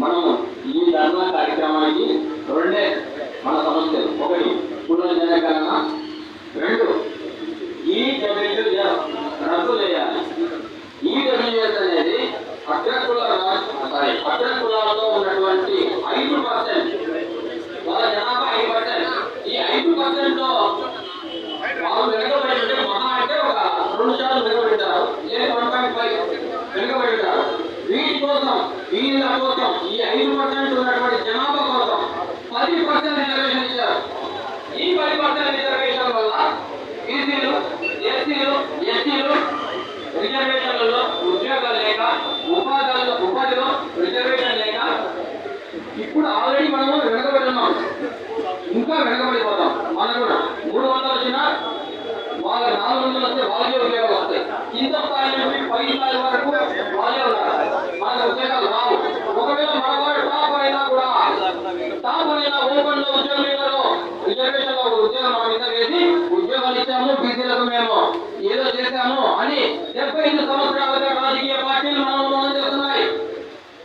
మనం ఈ ధర్నా కార్యక్రమానికి రెండే మన సమస్యలు. ఒకటి పునర్జనగణన రెండు ఈ డబ్ల్యూఎస్ రద్దు చేయాలి. ఈ డబ్ల్యూఎస్ అనేది అగ్రకుల సారీ అగ్రకులాల్లో ఉన్నటువంటి ఐదు పర్సెంట్. వాళ్ళ జనాభా ఐదు పర్సెంట్. ఈ ఐదు పర్సెంట్లో వాళ్ళు వెనుకబడి ఉంటే మహా అంటే ఒక రెండు సార్లు వెనుకబడి ఉంటారు. లేదు వన్ పాయింట్ ఫైవ్. వెనుకబడి వీటి కోసం వీళ్ళ కోసం ఈ ఐదు పర్సెంట్ ఉన్నటువంటి జనాభా కోసం పది పర్సెంట్ రిజర్వేషన్ ఇచ్చారు. ఈ పది పర్సెంట్ రిజర్వేషన్ వల్ల బీసీలు ఎస్సీలు ఎస్టీలు రిజర్వేషన్లలో ఉద్యోగాలు లేక ఉపాధులు ఉపాధిలో రిజర్వేషన్ లేక ఇప్పుడు ఆల్రెడీ మనము వెనకబడి ఉన్నాం ఇంకా వెనకబడిపోతాం. మనకు కూడా మూడు వందలు వచ్చినా వాళ్ళకి నాలుగు వందలు వస్తే వాళ్ళకే ఉపయోగం వస్తాయి కింద స్థాయి నుండి పై స్థాయి వరకు వాళ్ళే ఉన్నారు మనకు ఉద్యోగాలు రావు ఒకవేళ మన వాడు టాప్ అయినా కూడా టాప్ అయినా ఓపెన్లో ఉద్యోగం ఇవ్వరు రిజర్వేషన్లో ఒక ఉద్యోగం మన మీద వేసి చేశాము ఇచ్చాము బీసీలకు మేము ఏదో చేశాము అని డెబ్బై ఐదు సంవత్సరాలుగా రాజకీయ పార్టీలు మనం మోసం చేస్తున్నాయి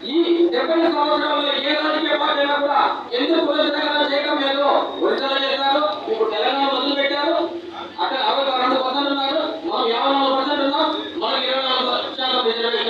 ఈ డెబ్బై సంవత్సరాల్లో ఏ రాజకీయ పార్టీ అయినా కూడా ఎందుకు పునరుద్ధరణ చేయడం లేదు? ఒరిజినల్ చేశారు ఇప్పుడు తెలంగాణ మొదలు పెట్టారు అక్కడ అరవై రెండు పర్సెంట్ ఉన్నారు మనం యాభై నాలుగు పర్సెంట్ ఉన్నాం మనకి ఇరవై నాలుగు శాతం రిజర్వేషన్